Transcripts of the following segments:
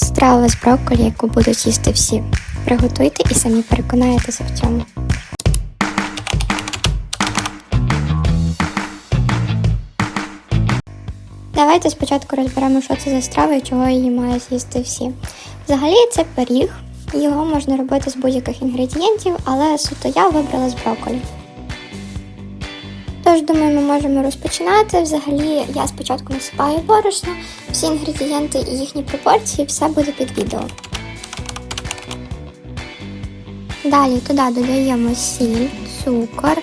Страва з брокколі, яку будуть їсти всі. Приготуйте і самі переконаєтеся в цьому. Давайте спочатку розберемо, що це за страва і чого її мають з'їсти всі. Взагалі це пиріг. Його можна робити з будь-яких інгредієнтів, але суто я вибрала з брокколі. Тож, думаю, ми можемо розпочинати. Взагалі, я спочатку насипаю борошно, всі інгредієнти і їхні пропорції, все буде під відео. Далі туди додаємо сіль, цукор,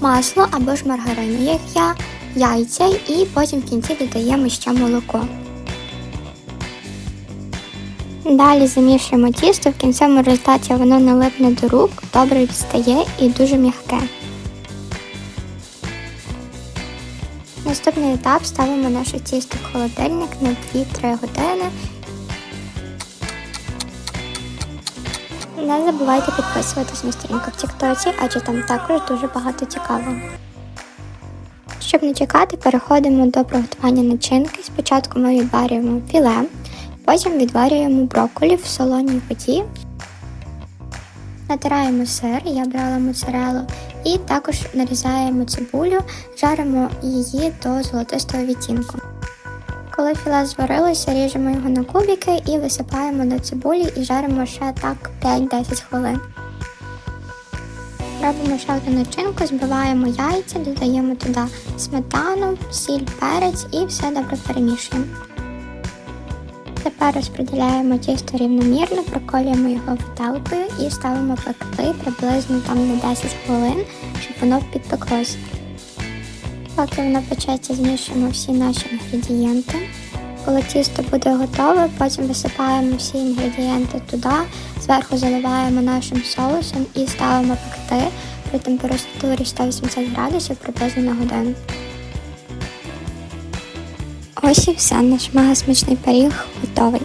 масло або ж маргарин, як я, яйця і потім в кінці додаємо ще молоко. Далі замішуємо тісто, в кінцевому результаті воно не липне до рук, добре відстає і дуже м'яке. Наступний етап ставимо наше тісто в холодильник на 2-3 години. Не забувайте підписуватись на сторінку в Тіктоці, адже там також дуже багато цікавого. Щоб не чекати, переходимо до приготування начинки. Спочатку ми відварюємо філе, потім відварюємо брокколі в солоній воді. Натираємо сир, я брала моцарелу, і також нарізаємо цибулю, жаримо її до золотистого відтінку. Коли філе зварилося, ріжемо його на кубики і висипаємо до цибулі і жаримо ще так 5-10 хвилин. Робимо ще одну начинку, збиваємо яйця, додаємо туди сметану, сіль, перець і все добре перемішуємо. Тепер розподіляємо тісто рівномірно, проколюємо його виделкою і ставимо пекти приблизно там на 10 хвилин, щоб воно підпеклося. Поки воно печеться, змішуємо всі наші інгредієнти. Коли тісто буде готове, потім висипаємо всі інгредієнти туди, зверху заливаємо нашим соусом і ставимо пекти при температурі 180 градусів приблизно на годину. Ось і все, наш мега пиріг готовий.